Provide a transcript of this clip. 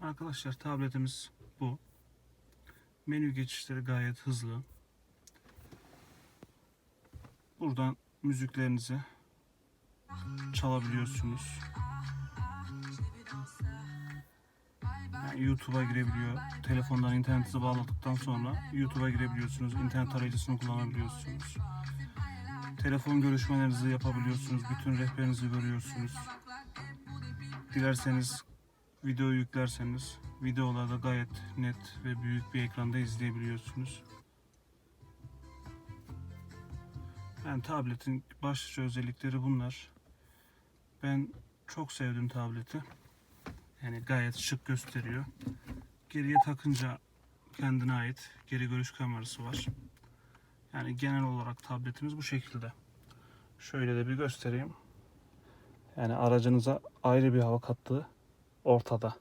Arkadaşlar tabletimiz bu. Menü geçişleri gayet hızlı. Buradan müziklerinizi çalabiliyorsunuz. Yani YouTube'a girebiliyor. Telefondan internetinize bağladıktan sonra YouTube'a girebiliyorsunuz. İnternet arayıcısını kullanabiliyorsunuz. Telefon görüşmelerinizi yapabiliyorsunuz. Bütün rehberinizi görüyorsunuz. Dilerseniz video yüklerseniz videolarda gayet net ve büyük bir ekranda izleyebiliyorsunuz. Yani tabletin başlıca özellikleri bunlar. Ben çok sevdim tableti. Yani gayet şık gösteriyor. Geriye takınca kendine ait geri görüş kamerası var. Yani genel olarak tabletimiz bu şekilde. Şöyle de bir göstereyim. Yani aracınıza ayrı bir hava kattığı ortada.